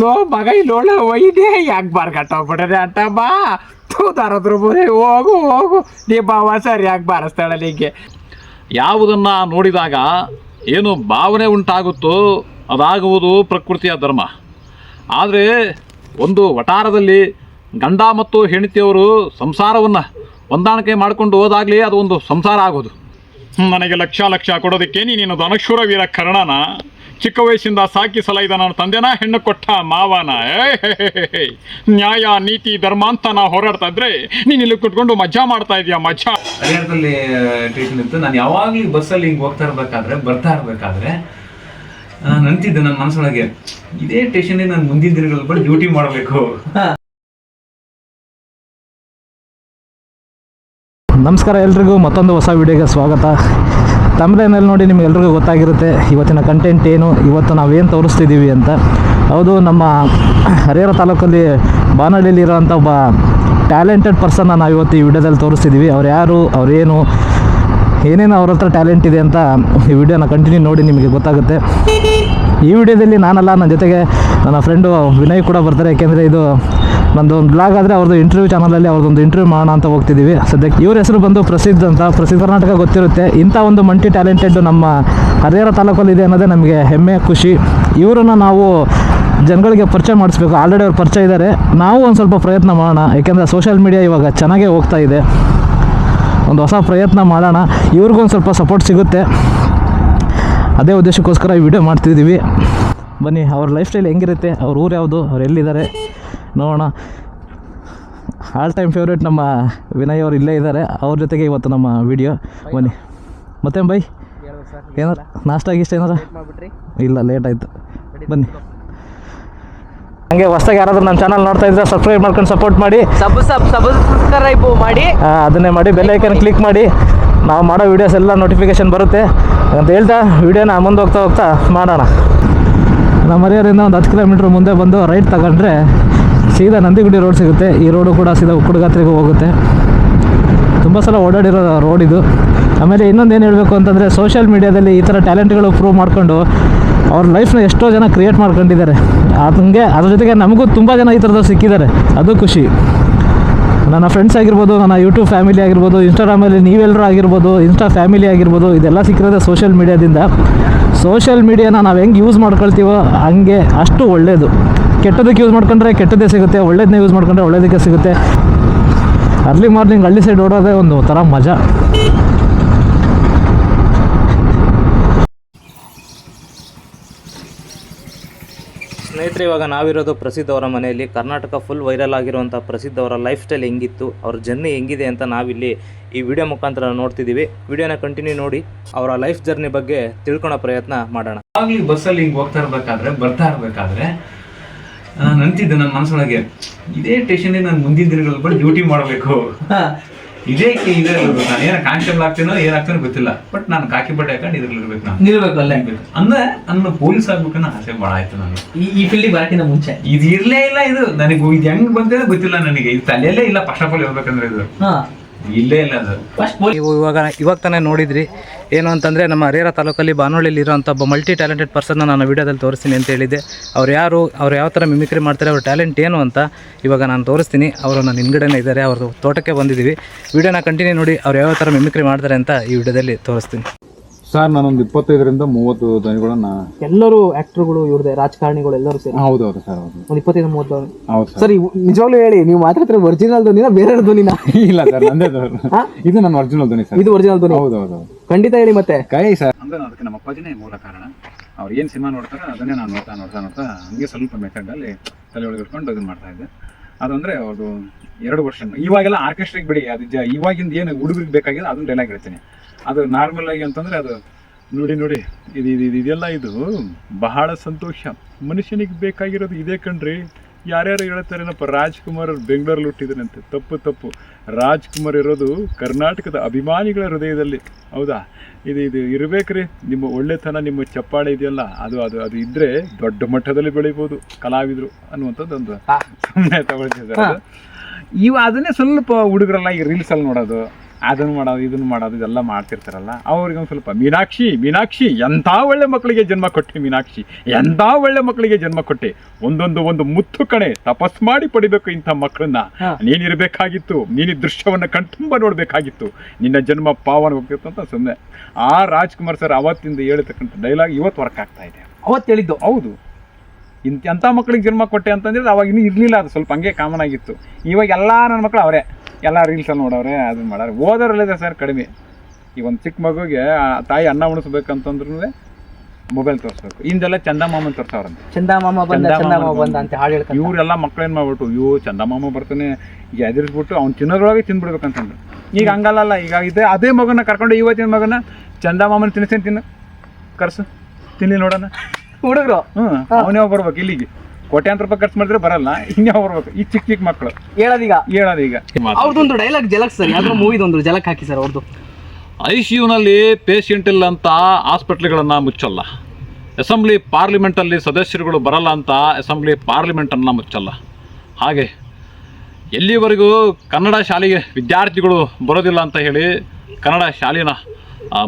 Low ಮಗ ಇಲ್ಲೋಳ ಒಯ್ದೆ, ಯಾಕೆ bar ಕಟ್ಟೋಗ್ಬಿಟ್ಟದೆ ಅಂತ ಬಾ. ತೂತಾರದ್ರ ಬೋದೆ ಹೋಗು ಹೋಗು. ನೀ ಬಾವ ಸರಿಯಾಗಿ ಬಾರಿಸ್ತಾಳೆ ನಿಂಗೆ? ಯಾವುದನ್ನು ನೋಡಿದಾಗ ಏನು ಭಾವನೆ ಉಂಟಾಗುತ್ತೋ ಅದಾಗುವುದು ಪ್ರಕೃತಿಯ ಧರ್ಮ. ಆದರೆ ಒಂದು ವಟಾರದಲ್ಲಿ ಗಂಡ ಮತ್ತು ಹೆಂಡತಿಯವರು ಸಂಸಾರವನ್ನು ಹೊಂದಾಣಿಕೆ ಮಾಡಿಕೊಂಡು ಹೋದಾಗಲೇ ಅದು ಒಂದು ಸಂಸಾರ ಆಗೋದು. ನನಗೆ ಲಕ್ಷ ಲಕ್ಷ ಕೊಡೋದಕ್ಕೆ ನೀನು ಧನಶೂರ ವೀರ ಕರ್ಣನ ಚಿಕ್ಕ ವಯಸ್ಸಿಂದ ಸಾಕಿ ಸಲಹಿದ ನಾನು ತಂದೆನ ಹೆಣ್ಣು ಕೊಟ್ಟ ಮಾವನ. ನ್ಯಾಯ ನೀತಿ ಧರ್ಮ ಅಂತ ನಾ ಹೋರಾಡ್ತಾ ಇದ್ರೆ ನೀನ್ ಇಲ್ಲಿ ಕುತ್ಕೊಂಡು ಮಜಾ ಮಾಡ್ತಾ ಇದೀಯ ಮಜಾ ಹರಿಹರದಲ್ಲಿ ಸ್ಟೇಷನ್ ಇತ್ತು ನಾನು ಯಾವಾಗ್ಲೂ ಬಸ್ಸಲ್ಲಿ ಹಿಂಗೆ ಹೋಗ್ತಾ ಇರ್ಬೇಕಾದ್ರೆ ಬರ್ತಾ ಇರ್ಬೇಕಾದ್ರೆ ನಾನು ಅಂತಿದ್ದೆ ನನ್ನ ಮನಸ್ಸೊಳಗೆ. ಇದೇ ಸ್ಟೇಷನ್ಗೆ ನಾನು ಮುಂದಿನ ದಿನಗಳಲ್ಲಿ ಬಂದು ಡ್ಯೂಟಿ ಮಾಡಬೇಕು. ನಮಸ್ಕಾರ ಎಲ್ರಿಗೂ ಮತ್ತೊಂದು ಹೊಸ ವಿಡಿಯೋಗೆ ಸ್ವಾಗತ. ತಮಿಳಿನಲ್ಲಿ ನೋಡಿ ನಿಮಗೆಲ್ರಿಗೂ ಗೊತ್ತಾಗಿರುತ್ತೆ, ಇವತ್ತಿನ ಕಂಟೆಂಟ್ ಏನು, ಇವತ್ತು ನಾವೇನು ತೋರಿಸ್ತಿದ್ದೀವಿ ಅಂತ. ಹೌದು, ನಮ್ಮ ಹರಿಹರ ತಾಲೂಕಲ್ಲಿ ಬಾನಹಳ್ಳಿಯಲ್ಲಿ ಇರೋಂಥ ಒಬ್ಬ ಟ್ಯಾಲೆಂಟೆಡ್ ಪರ್ಸನ್ನ ನಾವು ಇವತ್ತು ಈ ವಿಡಿಯೋದಲ್ಲಿ ತೋರಿಸ್ತಿದ್ದೀವಿ. ಅವ್ರು ಯಾರು ಅವರೇನು ಏನೇನು ಅವ್ರ ಹತ್ರ ಟ್ಯಾಲೆಂಟ್ ಇದೆ ಅಂತ ಈ ವಿಡಿಯೋನ ಕಂಟಿನ್ಯೂ ನೋಡಿ ನಿಮಗೆ ಗೊತ್ತಾಗುತ್ತೆ. ಈ ವಿಡಿಯೋದಲ್ಲಿ ನಾನಲ್ಲ, ನನ್ನ ಜೊತೆಗೆ ನನ್ನ ಫ್ರೆಂಡು ವಿನಯ್ ಕೂಡ ಬರ್ತಾರೆ. ಯಾಕೆಂದರೆ ಇದು ಒಂದು ಬ್ಲಾಗ್ ಆದರೆ ಅವ್ರದ್ದು ಇಂಟರ್ವ್ಯೂ ಚಾನಲಲ್ಲಿ ಅವ್ರದ್ದೊಂದು ಇಂಟರ್ವ್ಯೂ ಮಾಡೋಣ ಅಂತ ಹೋಗ್ತಿದ್ದೀವಿ. ಸದ್ಯಕ್ಕೆ ಇವ್ರ ಹೆಸರು ಬಂದು ಪ್ರಸಿದ್ಧ ಅಂತ, ಪ್ರಸಿದ್ಧ ಕರ್ನಾಟಕ ಗೊತ್ತಿರುತ್ತೆ. ಇಂಥ ಒಂದು ಮಲ್ಟಿ ಟ್ಯಾಲೆಂಟೆಡ್ ನಮ್ಮ ಹರಿಹರ ತಾಲೂಕಲ್ಲಿ ಇದೆ ಅನ್ನೋದೇ ನಮಗೆ ಹೆಮ್ಮೆ, ಖುಷಿ. ಇವರನ್ನು ನಾವು ಜನಗಳಿಗೆ ಪರಿಚಯ ಮಾಡಿಸ್ಬೇಕು. ಆಲ್ರೆಡಿ ಅವ್ರು ಪರಿಚಯ ಇದ್ದಾರೆ ನಾವು ಒಂದು ಸ್ವಲ್ಪ ಪ್ರಯತ್ನ ಮಾಡೋಣ. ಯಾಕೆಂದರೆ ಸೋಷಿಯಲ್ ಮೀಡಿಯಾ ಇವಾಗ ಚೆನ್ನಾಗೇ ಹೋಗ್ತಾ ಇದೆ. ಒಂದು ಹೊಸ ಪ್ರಯತ್ನ ಮಾಡೋಣ. ಇವ್ರಿಗೂ ಒಂದು ಸ್ವಲ್ಪ ಸಪೋರ್ಟ್ ಸಿಗುತ್ತೆ. ಅದೇ ಉದ್ದೇಶಕ್ಕೋಸ್ಕರ ಈ ವಿಡಿಯೋ ಮಾಡ್ತಿದ್ದೀವಿ. ಬನ್ನಿ, ಅವ್ರ ಲೈಫ್ ಸ್ಟೈಲ್ ಹೆಂಗಿರುತ್ತೆ? ಅವ್ರ ಊರು ಯಾವುದು? ಅವ್ರು ಎಲ್ಲಿದ್ದಾರೆ? ನೋಡೋಣ. ಆಲ್ ಟೈಮ್ ಫೇವ್ರೇಟ್ ನಮ್ಮ ವಿನಯ್ ಅವರು ಇಲ್ಲೇ ಇದ್ದಾರೆ. ಅವ್ರ ಜೊತೆಗೆ ಇವತ್ತು ನಮ್ಮ ವಿಡಿಯೋ ಬನ್ನಿ. ಮತ್ತೆ ಬೈ? ಏನಾರ ನಾಷ್ಟ ಆಗಿಷ್ಟ ಏನಾರ? ಇಲ್ಲ ಲೇಟ್ ಆಯಿತು. ಬನ್ನಿ. ಹಂಗೆ ಹೊಸದಾಗಿ ಯಾರಾದ್ರೂ ನಮ್ಮ ಚಾನಲ್ ನೋಡ್ತಾ ಇದ್ರೆ ಸಬ್ಸ್ಕ್ರೈಬ್ ಮಾಡ್ಕೊಂಡು ಸಪೋರ್ಟ್ ಮಾಡಿ. ಸಬ್ ಸಬ್ ಸಬ್ಸ್ಕ್ರೈಬ್ ಮಾಡಿ. ಅದನ್ನೇ ಮಾಡಿ. ಬೆಲ್ ಐಕನ್ ಕ್ಲಿಕ್ ಮಾಡಿ. ನಾವು ಮಾಡೋ ವೀಡಿಯೋಸ್ ಎಲ್ಲ ನೋಟಿಫಿಕೇಶನ್ ಬರುತ್ತೆ. ಅಂತ ಹೇಳ್ತಾ ವೀಡಿಯೋನ ಮುಂದೆ ಹೋಗ್ತಾ ಹೋಗ್ತಾ ಮಾಡೋಣ. ನಮ್ಮ ಮನೆಯವರಿಂದ ಒಂದು ಹತ್ತು ಕಿಲೋಮೀಟ್ರ್ ಮುಂದೆ ಬಂದು ರೈಟ್ ತಗೊಂಡ್ರೆ ಸೀದಾ ನಂದಿಗುಡಿ ರೋಡ್ ಸಿಗುತ್ತೆ. ಈ ರೋಡು ಕೂಡ ಸೀದಾ ಉಕ್ಕುಡುಗಾತ್ರೆಗೆ ಹೋಗುತ್ತೆ. ತುಂಬ ಸಲ ಓಡಾಡಿರೋ ರೋಡ್ ಇದು. ಆಮೇಲೆ ಇನ್ನೊಂದು ಏನು ಹೇಳಬೇಕು ಅಂತಂದರೆ ಸೋಷಿಯಲ್ ಮೀಡ್ಯಾದಲ್ಲಿ ಈ ಥರ ಟ್ಯಾಲೆಂಟ್ಗಳು ಪ್ರೂವ್ ಮಾಡಿಕೊಂಡು ಅವ್ರ ಲೈಫ್ನ ಎಷ್ಟೋ ಜನ ಕ್ರಿಯೇಟ್ ಮಾಡ್ಕೊಂಡಿದ್ದಾರೆ. ಹಂಗೆ ಅದ್ರ ಜೊತೆಗೆ ನಮಗೂ ತುಂಬ ಜನ ಈ ಥರದವ್ರು ಸಿಕ್ಕಿದ್ದಾರೆ. ಅದು ಖುಷಿ. ನನ್ನ ಫ್ರೆಂಡ್ಸ್ ಆಗಿರ್ಬೋದು, ನನ್ನ ಯೂಟ್ಯೂಬ್ ಫ್ಯಾಮಿಲಿ ಆಗಿರ್ಬೋದು ಇನ್ಸ್ಟಾಗ್ರಾಮಲ್ಲಿ ನೀವೆಲ್ಲರೂ ಆಗಿರ್ಬೋದು ಇನ್ಸ್ಟಾ ಫ್ಯಾಮಿಲಿ ಆಗಿರ್ಬೋದು, ಇದೆಲ್ಲ ಸಿಕ್ಕಿರೋದೇ ಸೋಷಿಯಲ್ ಮೀಡ್ಯಾದಿಂದ ಸೋಷಿಯಲ್ ಮೀಡಿಯಾನ ನಾವು ಹೆಂಗೆ ಯೂಸ್ ಮಾಡ್ಕೊಳ್ತೀವೋ ಹಂಗೆ ಅಷ್ಟು ಒಳ್ಳೆಯದು ಕೆಟ್ಟದಕ್ಕೆ ಯೂಸ್ ಮಾಡ್ಕೊಂಡ್ರೆ ಕೆಟ್ಟದ್ದೇ ಸಿಗುತ್ತೆ ಒಳ್ಳೇದನ್ನ ಯೂಸ್ ಮಾಡ್ಕೊಂಡ್ರೆ ಒಳ್ಳೇದಕ್ಕೆ ಸಿಗುತ್ತೆ. ಅರ್ಲಿ ಮಾರ್ನಿಂಗ್ ಹಳ್ಳಿ ಸೈಡ್ ಓಡೋದೇ ಒಂದು ಥರ ಮಜಾ. ಸ್ನೇಹಿತರೆ ಇವಾಗ ನಾವಿರೋದು ಪ್ರಸಿದ್ಧ ಅವರ ಮನೆಯಲ್ಲಿ. ಕರ್ನಾಟಕ ಫುಲ್ ವೈರಲ್ ಆಗಿರುವಂಥ ಪ್ರಸಿದ್ಧ ಅವರ ಲೈಫ್ ಸ್ಟೈಲ್ ಹೆಂಗಿತ್ತು ಅವ್ರ ಜರ್ನಿ ಹೆಂಗಿದೆ ಅಂತ ನಾವಿಲ್ಲಿ ಈ ವಿಡಿಯೋ ಮುಖಾಂತರ ನೋಡ್ತಿದ್ದೀವಿ. ವಿಡಿಯೋನ ಕಂಟಿನ್ಯೂ ನೋಡಿ ಅವರ ಲೈಫ್ ಜರ್ನಿ ಬಗ್ಗೆ ತಿಳ್ಕೊಳೋ ಪ್ರಯತ್ನ ಮಾಡೋಣ. ಬಸ್ಸಲ್ಲಿ ಹಿಂಗೆ ಹೋಗ್ತಾ ಇರಬೇಕಾದ್ರೆ ಬರ್ತಾ ಇರ್ಬೇಕಾದ್ರೆ ನಾನು ಅಂತಿದ್ದೆ ನನ್ನ ಮನಸ್ಸೊಳಗೆ ಇದೇ ಟೇಷನ್ಗೆ ನಾನು ಮುಂದಿನ ದಿನಗಳಲ್ಲಿ ಬಂದು ಡ್ಯೂಟಿ ಮಾಡಬೇಕು. ಇದೇ ಇದೆ. ನಾನು ಏನೋ ಕಾನ್ಸ್ಟೇಬಲ್ ಆಗ್ತೀನೋ ಏನಾಗ್ತೀನೋ ಗೊತ್ತಿಲ್ಲ. ಬಟ್ ನಾನು ಕಾಕಿ ಬಟ್ಟೆ ಹಾಕೊಂಡು ಇದ್ರಲ್ಲಿ ಇರ್ಬೇಕು ನಾನು. ನಿಲ್ಬೇಕು ಅಲ್ಲೇ. ಅಂದ್ರೆ ನನ್ನ ಪೊಲೀಸ್ ಆಗ್ಬೇಕನ್ನೋ ಆಸೆ ಭಾಳ ಆಯ್ತು ನಾನು ಈ ಈ ಫೀಲ್ಡಿಗೆ ಬರಕಿನ ಮುಂಚೆ. ಇದು ಇರ್ಲೇ ಇಲ್ಲ ಇದು. ನನಗೆ ಇದು ಹೆಂಗ್ ಬಂದಿದೆ ಗೊತ್ತಿಲ್ಲ ನನಗೆ. ಇದು ತಲೆಯಲ್ಲೇ ಇಲ್ಲ. ಫಸ್ಟ್ ಆಫ್ ಆಲ್ ಹೇಳ್ಬೇಕಂದ್ರೆ ಇದು. ಇಲ್ಲೇ ಇಲ್ಲ ಅದು ಫಸ್ಟ್ ನೀವು ಇವಾಗ ಇವಾಗ ತಾನೇ ನೋಡಿದ್ರಿ. ಏನು ಅಂತಂದರೆ ನಮ್ಮ ಹರಿಹರ ತಾಲೂಕಲ್ಲಿ ಬಾನೋಳಿಲಿ ಇರೋಂಥ ಒಬ್ಬ ಮಲ್ಟಿ ಟ್ಯಾಲೆಂಟೆಡ್ ಪರ್ಸನ್ನ ನಾನು ವಿಡಿಯೋದಲ್ಲಿ ತೋರಿಸ್ತೀನಿ ಅಂತ ಹೇಳಿದ್ದೆ. ಅವ್ರು ಯಾರು ಅವ್ರು ಯಾವ ಥರ ಮಿಮಿಕ್ರಿ ಮಾಡ್ತಾರೆ ಅವ್ರ ಟ್ಯಾಲೆಂಟ್ ಏನು ಅಂತ ಇವಾಗ ನಾನು ತೋರಿಸ್ತೀನಿ. ಅವರು ನನ್ನ ಹಿಂದ್ಗಡೆನೇ ಇದ್ದಾರೆ ಅವ್ರದ್ದು ತೋಟಕ್ಕೆ ಬಂದಿದ್ದೀವಿ. ವೀಡಿಯೋನ ಕಂಟಿನ್ಯೂ ನೋಡಿ ಅವ್ರು ಯಾವ ಥರ ಮಿಮಿಕ್ರಿ ಮಾಡ್ತಾರೆ ಅಂತ ಈ ವಿಡಿಯೋದಲ್ಲಿ ತೋರಿಸ್ತೀನಿ. ಸರ್ ನಾನೊಂದು ಇಪ್ಪತ್ತೈದರಿಂದ ಮೂವತ್ತು ಧ್ವನಿಗಳನ್ನ ಎಲ್ಲರೂ ಆಕ್ಟರ್ಗಳು ಇವ್ರದೇ ರಾಜಕಾರಣಿಗಳು ಎಲ್ಲರೂ ಸೇರಿ. ಹೌದು ಹೌದು ಸರ್ ಹೌದು. ಒಂದು ಇಪ್ಪತ್ತೈದು ಮೂವತ್ತು ಹೌದು ಸರ್. ಸರ್ ನಿಜವಾಗ್ಲೂ ಹೇಳಿ ನೀವು ಮಾತಾಡ್ತಾರೆ ಒರಿಜಿನಲ್ ಧ್ವನಿನ ಬೇರೆ ಧ್ವನಿನ? ಇಲ್ಲ ಸರ್ ನಂದೇ ಧ್ವನಿ. ಇದು ನನ್ನ ಒರಿಜಿನಲ್ ಧ್ವನಿ ಸರ್. ಇದು ಒರಿಜಿನಲ್ ಧ್ವನಿ? ಹೌದು ಖಂಡಿತ ಹೇಳಿ ಮತ್ತೆ. ಕೈ ಸರ್. ಅಂದ್ರೆ ಅದಕ್ಕೆ ನಮ್ಮ ಅಪ್ಪಾಜಿನೇ ಮೂಲ ಕಾರಣ. ಅವ್ರು ಏನು ಸಿನಿಮಾ ನೋಡ್ತಾರೆ ಅದನ್ನೇ ನಾನು ನೋಡ್ತಾ ನೋಡ್ತಾ ನೋಡ್ತಾ ಹಂಗೆ ಸ್ವಲ್ಪ ಮೆಥಡಲ್ಲಿ ತಲೆ ಒಳಗೆ ಇಟ್ಕೊಂಡು ಇದನ್ನ ಮಾಡ್ತಾ ಇದ್ದೆ. ಅದಂದ್ರೆ ಅವ್ರದ್ದು ಎರಡು ವರ್ಷ ಇವಾಗೆಲ್ಲ ಆರ್ಕೆಸ್ಟ್ರಿಗೆ ಬಿಡಿ ಅದು ಜ ಇವಾಗಿಂದ ಏನು ಹುಡುಗರಿಗೆ ಬೇಕಾಗಿಲ್ಲ ಅದನ್ನ ಡೈಲಾಗ್ ಹೇಳ್ತೀನಿ ಅದು ನಾರ್ಮಲ್ ಆಗಿ ಅಂತಂದ್ರೆ ಅದು ನೋಡಿ ನೋಡಿ ಇದು ಇದು ಇದು ಇದೆಲ್ಲ ಇದು ಬಹಳ ಸಂತೋಷ. ಮನುಷ್ಯನಿಗೆ ಬೇಕಾಗಿರೋದು ಇದೇ ಕಣ್ರಿ. ಯಾರ್ಯಾರು ಹೇಳ್ತಾರೇನಪ್ಪ ರಾಜ್ಕುಮಾರ್ ಬೆಂಗಳೂರಲ್ಲಿ ಹುಟ್ಟಿದ್ರಂತೆ ತಪ್ಪು ತಪ್ಪು. ರಾಜ್ಕುಮಾರ್ ಇರೋದು ಕರ್ನಾಟಕದ ಅಭಿಮಾನಿಗಳ ಹೃದಯದಲ್ಲಿ. ಹೌದಾ? ಇದು ಇದು ಇರಬೇಕ್ರಿ. ನಿಮ್ಮ ಒಳ್ಳೆತನ ನಿಮ್ಮ ಚಪ್ಪಾಳೆ ಇದೆಯಲ್ಲ ಅದು ಅದು ಅದು ಇದ್ರೆ ದೊಡ್ಡ ಮಟ್ಟದಲ್ಲಿ ಬೆಳಿಬೋದು ಕಲಾವಿದರು ಅನ್ನುವಂಥದ್ದು ಒಂದು ಸುಮ್ಮನೆ ತಗೊಳ್ತಿದ್ದಾರೆ. ಇವು ಅದನ್ನೇ ಸ್ವಲ್ಪ ಹುಡುಗರೆಲ್ಲ ಈ ರೀಲ್ಸಲ್ಲಿ ನೋಡೋದು. ಅದನ್ನು ಮಾಡೋದು ಇದನ್ನು ಮಾಡೋದು ಇದೆಲ್ಲ ಮಾಡ್ತಿರ್ತಾರಲ್ಲ ಅವ್ರಿಗೆ ಒಂದು ಸ್ವಲ್ಪ ಮೀನಾಕ್ಷಿ ಮೀನಾಕ್ಷಿ ಎಂಥ ಒಳ್ಳೆ ಮಕ್ಕಳಿಗೆ ಜನ್ಮ ಕೊಟ್ಟೆ ಮೀನಾಕ್ಷಿ ಎಂಥ ಒಳ್ಳೆ ಮಕ್ಕಳಿಗೆ ಜನ್ಮ ಕೊಟ್ಟೆ. ಒಂದೊಂದು ಒಂದು ಮುತ್ತು ಕಣೆ ತಪಸ್ ಮಾಡಿ ಪಡಿಬೇಕು ಇಂಥ ಮಕ್ಕಳನ್ನ. ನೀನಿರಬೇಕಾಗಿತ್ತು ನೀನು ದೃಶ್ಯವನ್ನು ಕಣ್ತುಂಬ ನೋಡಬೇಕಾಗಿತ್ತು. ನಿನ್ನ ಜನ್ಮ ಪಾವನ ಹೋಗ್ತಿತ್ತು ಅಂತ ಸುಮ್ಮನೆ ಆ ರಾಜ್ಕುಮಾರ್ ಸರ್ ಅವತ್ತಿಂದ ಹೇಳ್ತಕ್ಕಂಥ ಡೈಲಾಗ್ ಇವತ್ತು ವರ್ಕ್ ಆಗ್ತಾ ಇದೆ. ಅವತ್ತು ಹೇಳಿದ್ದು. ಹೌದು. ಇಂಥ ಎಂಥ ಮಕ್ಕಳಿಗೆ ಜನ್ಮ ಕೊಟ್ಟೆ ಅಂತಂದ್ರೆ ಅವಾಗ ಇನ್ನೂ ಇರಲಿಲ್ಲ ಅದು ಸ್ವಲ್ಪ ಹಂಗೆ ಕಾಮನ್ ಆಗಿತ್ತು. ಇವಾಗ ಎಲ್ಲ ನನ್ನ ಮಕ್ಕಳು ಅವರೇ. ಎಲ್ಲ ರೀಲ್ಸಲ್ಲಿ ನೋಡೋರೆ ಅದನ್ನ ಮಾಡಾರೆ ಓದೋರಲ್ಲಿದೆ ಸರ್ ಕಡಿಮೆ. ಈಗ ಒಂದು ಚಿಕ್ಕ ಮಗುಗೆ ಆ ತಾಯಿ ಅನ್ನ ಉಣಿಸ್ಬೇಕಂತಂದ್ರೂ ಮೊಬೈಲ್ ತೋರಿಸ್ಬೇಕು. ಹಿಂದೆಲ್ಲ ಚಂದಮಾಮನ್ ತೋರಿಸೋರಂತೆ ಚಂದಮಾಮ ಬಂದ ಚಂದ ಚಂದ ಮಾಮ ಮಾಮ ಬಂದ ಅಂತ ಹೇಳ್ಕೊಂಡು ಇವರೆಲ್ಲ ಏನು ಮಾಡ್ಬಿಟ್ಟು ಅಯ್ಯೋ ಚಂದಮಾಮ ಬರ್ತಾನೆ. ಈಗ ಎದುರಿಸ್ಬಿಟ್ಟು ಅವ್ನು ತಿನ್ನೋದ್ರೊಳಗೆ ತಿಂದ್ಬಿಡ್ಬೇಕಂತಂದ್ರು ಈಗ ಹಂಗಲ್ಲ ಈಗ ಇದೆ ಅದೇ ಮಗನ ಕರ್ಕೊಂಡು ಇವತ್ತಿನ ಮಗನ ಚಂದಮಾಮನ ತಿನ್ನಿಸ್ತೇನೆ ತಿನ್ನು. ಕರ್ಸು. ತಿನ್ನಿ ನೋಡೋಣ. ಹುಡುಗರು. ಹ್ಞೂ ಅವನೇ ಬರ್ಬೇಕು ಇಲ್ಲಿಗೆ. ಕೋಟ್ಯಾಂತರ ರೂಪಾಯಿ ಖರ್ಚು ಮಾಡಿದ್ರೆ ಬರಲ್ಲ. ಇನ್ಯಾವ ಬರ್ಬೇಕು ಈ ಚಿಕ್ಕ ಚಿಕ್ಕ ಮಕ್ಕಳು ಹೇಳೋದೀಗ. ಹೇಳೋದು ಈಗ ಅವ್ರದ್ದೊಂದು ಡೈಲಾಗ್ ಜಲಕ್ ಸರ್ ಯಾವ್ದೋ ಮೂವಿದೊಂದು ಜಲಕ್ ಹಾಕಿ ಸರ್ ಅವ್ರದ್ದು ಐ ಸಿ ಯುನಲ್ಲಿ ಪೇಷಂಟ್ ಇಲ್ಲ ಅಂತ ಹಾಸ್ಪಿಟ್ಲ್ಗಳನ್ನು ಮುಚ್ಚಲ್ಲ. ಅಸೆಂಬ್ಲಿ ಪಾರ್ಲಿಮೆಂಟಲ್ಲಿ ಸದಸ್ಯರುಗಳು ಬರಲ್ಲ ಅಂತ ಅಸೆಂಬ್ಲಿ ಪಾರ್ಲಿಮೆಂಟನ್ನು ಮುಚ್ಚಲ್ಲ. ಹಾಗೆ ಎಲ್ಲಿವರೆಗೂ ಕನ್ನಡ ಶಾಲೆಗೆ ವಿದ್ಯಾರ್ಥಿಗಳು ಬರೋದಿಲ್ಲ ಅಂತ ಹೇಳಿ ಕನ್ನಡ ಶಾಲೆನ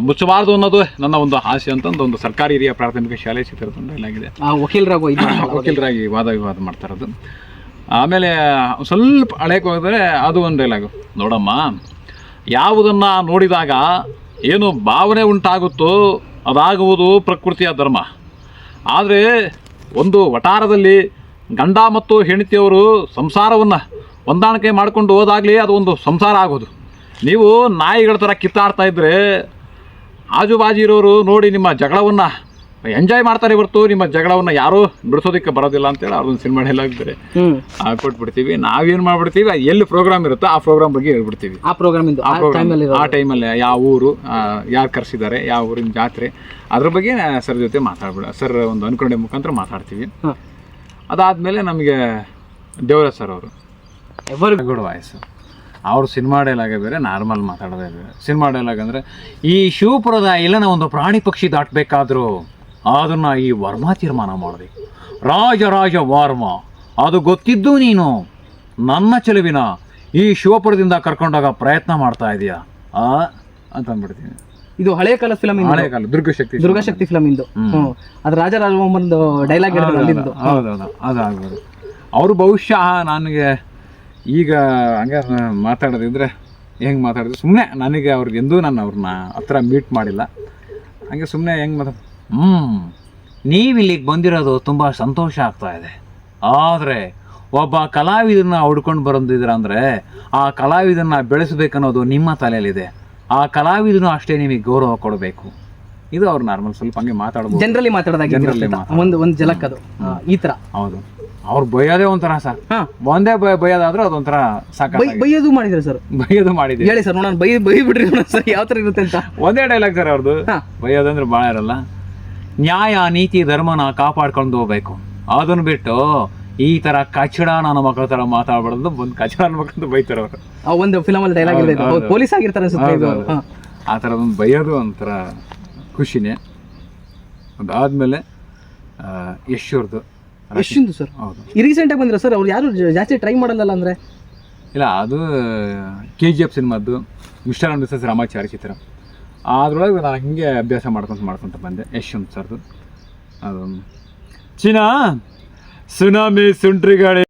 ಮುಚ್ಚಬಾರ್ದು ಅನ್ನೋದು ನನ್ನ ಒಂದು ಆಸೆ ಅಂತಂದು ಒಂದು ಸರ್ಕಾರಿ ಹಿರಿಯ ಪ್ರಾಥಮಿಕ ಶಾಲೆ ಚಿತ್ರದುರ್ಗ ಇಲ್ಲಾಗಿದೆ ಆ ವಕೀಲರಾಗೋ ವಕೀಲರಾಗಿ ವಾದ ವಿವಾದ ಮಾಡ್ತಾ ಇರೋದು. ಆಮೇಲೆ ಸ್ವಲ್ಪ ಹಳೆಕ್ ಹೋದರೆ ಅದು ಒಂದು ಡೈಲಾಗು ನೋಡಮ್ಮ ಯಾವುದನ್ನು ನೋಡಿದಾಗ ಏನು ಭಾವನೆ ಉಂಟಾಗುತ್ತೋ ಅದಾಗುವುದು ಪ್ರಕೃತಿಯ ಧರ್ಮ. ಆದರೆ ಒಂದು ವಟಾರದಲ್ಲಿ ಗಂಡ ಮತ್ತು ಹೆಂಡತಿಯವರು ಸಂಸಾರವನ್ನು ಹೊಂದಾಣಿಕೆ ಮಾಡಿಕೊಂಡು ಹೋದಾಗಲಿ ಅದು ಒಂದು ಸಂಸಾರ ಆಗೋದು. ನೀವು ನಾಯಿಗಳ ಥರ ಕಿತ್ತಾಡ್ತಾ ಇದ್ದರೆ ಆಜು ಬಾಜು ಇರೋರು ನೋಡಿ ನಿಮ್ಮ ಜಗಳವನ್ನು ಎಂಜಾಯ್ ಮಾಡ್ತಾರೆ ಹೊರತು ನಿಮ್ಮ ಜಗಳವನ್ನು ಯಾರೂ ಬಿಡಿಸೋದಕ್ಕೆ ಬರೋದಿಲ್ಲ ಅಂತೇಳಿ ಅವ್ರೊಂದು ಸಿನಿಮಾ ಡೈಲಾಗ್ ಬೇರೆ ಹ್ಮ್. ಆ, ಕೊಟ್ಬಿಡ್ತೀವಿ. ನಾವೇನು ಮಾಡ್ಬಿಡ್ತೀವಿ? ಎಲ್ಲಿ ಪ್ರೋಗ್ರಾಮ್ ಇರುತ್ತೋ ಆ ಪ್ರೋಗ್ರಾಮ್ ಬಗ್ಗೆ ಹೇಳ್ಬಿಡ್ತೀವಿ. ಆ ಪ್ರೋಗ್ರಾಮ್ ಆ ಟೈಮಲ್ಲಿ ಆ ಟೈಮಲ್ಲಿ ಯಾವ ಊರು ಯಾರು ಕರೆಸಿದ್ದಾರೆ ಯಾವ ಊರಿನ ಜಾತ್ರೆ ಅದ್ರ ಬಗ್ಗೆ ಸರ್ ಜೊತೆ ಮಾತಾಡ್ಬಿಡ ಸರ್ ಒಂದು ಅನ್ಕೊಂಡೆ ಮುಖಾಂತರ ಮಾತಾಡ್ತೀವಿ. ಅದಾದಮೇಲೆ ನಮಗೆ ದೇವರಾಜ್ ಸರ್ ಅವರು. ಎವರ್ ಗುಡ್ ವಾಯ್ಸು ಅವ್ರು ಸಿನಿಮಾ ಡೈಲಾಗೆ ಬೇರೆ ನಾರ್ಮಲ್ ಮಾತಾಡೋದೇ ಬೇರೆ. ಸಿನಿಮಾ ಡೈಲಾಗ್ ಅಂದರೆ ಈ ಶಿವಪುರದ ಇಲ್ಲನ ಒಂದು ಪ್ರಾಣಿ ಪಕ್ಷಿ ದಾಟಬೇಕಾದ್ರೂ ಅದನ್ನು ಈ ವರ್ಮ ತೀರ್ಮಾನ ಮಾಡಿದೆ ರಾಜ ರಾಜ ವರ್ಮ ಅದು ಗೊತ್ತಿದ್ದು ನೀನು ನನ್ನ ಚೆಲುವಿನ ಈ ಶಿವಪುರದಿಂದ ಕರ್ಕೊಂಡಾಗ ಪ್ರಯತ್ನ ಮಾಡ್ತಾ ಇದೀಯಾ? ಆ ಅಂತ ಅಂದ್ಬಿಡ್ತೀನಿ. ಇದು ಹಳೆ ಕಾಲ ಫಿಲಮ್ ಹಳೆ ಕಾಲ ದುರ್ಗಶಕ್ತಿ ದುರ್ಗಶಕ್ತಿ ಫಿಲಮ್ ಇಂದು. ಅದು ರಾಜ ರಾಜರಾಜಮಂದು ಡೈಲಾಗ್ ಹೌದೌದು ಅದಾಗ್ಬೋದು. ಅವರು ಬಹುಶಃ ನನಗೆ ಈಗ ಹಂಗೆ ಮಾತಾಡೋದಿದ್ರೆ ಹೆಂಗೆ ಮಾತಾಡಿದ್ರು ಸುಮ್ಮನೆ ನನಗೆ ಅವ್ರಿಗೆ ಎಂದೂ ನಾನು ಅವ್ರನ್ನ ಹತ್ರ ಮೀಟ್ ಮಾಡಿಲ್ಲ. ಹಂಗೆ ಸುಮ್ಮನೆ ಹೆಂಗೆ ಮಾತಾಡ ಹ್ಞೂ ನೀವು ಇಲ್ಲಿಗೆ ಬಂದಿರೋದು ತುಂಬ ಸಂತೋಷ ಆಗ್ತಾ ಇದೆ. ಆದರೆ ಒಬ್ಬ ಕಲಾವಿದನ್ನ ಹುಡ್ಕೊಂಡು ಬರೋದಿದ್ರ ಅಂದರೆ ಆ ಕಲಾವಿದನ್ನ ಬೆಳೆಸಬೇಕನ್ನೋದು ನಿಮ್ಮ ತಲೆಯಲ್ಲಿದೆ. ಆ ಕಲಾವಿದನು ಅಷ್ಟೇ ನಿಮಗೆ ಗೌರವ ಕೊಡಬೇಕು. ಇದು ಅವ್ರು ನಾರ್ಮಲ್ ಸ್ವಲ್ಪ ಹಂಗೆ ಮಾತಾಡೋದು ಜನರಲಿ ಮಾತಾಡೋದಾಗ ಜನರಲ್ಲಿ ಒಂದು ಒಂದು ಜಲಕ್ಕದು ಈ ತರ. ಹೌದು. ಅವ್ರು ಬೈಯೋದೇ ಒಂಥರ ಸರ್. ಹಾ. ಒಂದೇ ಬೈ ಬೈಯೋದಾದ್ರೆ ಅದೊಂಥರ ಸಾಕ ಬಯ್ಯೋದು ಬೈಯೋದು ಮಾಡಿದ್ರೆ ಸರ್? ಬೈಯೋದು ಮಾಡಿದೆ ಹೇಳಿ ಸರ್ ನೋಡೋಣ ಬೈ ಬೈ ಬಿಡ್ರಿ ಸರ್ ಯಾವ ತರ ಇರುತ್ತೆ ಅಂತ. ಒಂದೇ ಡೈಲಾಗ್ ಸರ್ ಅವ್ರದ್ದು ಬಯ್ಯೋದಂದ್ರೆ ಬೈಯೋದಂದ್ರೆ ಭಾಳ ಇರಲ್ಲ. ನ್ಯಾಯ ನೀತಿ ಧರ್ಮನ ಕಾಪಾಡ್ಕೊಂಡು ಹೋಗ್ಬೇಕು. ಅದನ್ನು ಬಿಟ್ಟು ಈ ತರ ಕಚಡ ನನ್ನ ಮಕ್ಕಳ ತರ ಮಾತಾಡ್ಬಾರ್ದು. ಬಂದು ಕಚಡ ಅನ್ಬೇಕಂತ ಬೈತಾರೆ ಅವರು. ಆ ಒಂದು ಫಿಲಮ್ ಅಲ್ಲಿ ಡೈಲಾಗ್ ಇದೆ ಇದು. ಪೊಲೀಸ್ ಆಗಿರ್ತಾರೆ ಅನ್ಸುತ್ತೆ ಇದು. ಹಾ. ಆ ತರ ಒಂದು ಬೈಯೋದು ಒಂಥರ ಖುಷಿನೇ. ಅದಾದ್ಮೇಲೆ ಯಶ್ ಅವ್ರದ್ದು ಎಷ್ಟಿಂದು ಸರ್ ಹೌದು. ಈ ರೀಸೆಂಟ್ ಆಗಿ ಬಂದಿರೋ ಸರ್ ಅವ್ರು ಯಾರು ಜಾಸ್ತಿ ಟ್ರೈ ಮಾಡಲ್ಲ ಅಂದ್ರೆ? ಇಲ್ಲ ಅದು ಕೆ ಜಿ ಎಫ್ ಸಿನಿಮಾದ್ದು ಮಿಸ್ಟರ್ ಅಂಡ್ ಮಿಸಸ್ ರಾಮಾಚಾರಿ ಚಿತ್ರ. ಅದ್ರೊಳಗೆ ನಾನು ಹಿಂಗೆ ಅಭ್ಯಾಸ ಮಾಡ್ಕೊಂತ ಮಾಡ್ಕೊಂತ ಬಂದೆ. ಯಶವಂತ್ ಸರ್ದು ಅದು. China tsunami ಸುಂಟ್ರಿಗಾಳಿ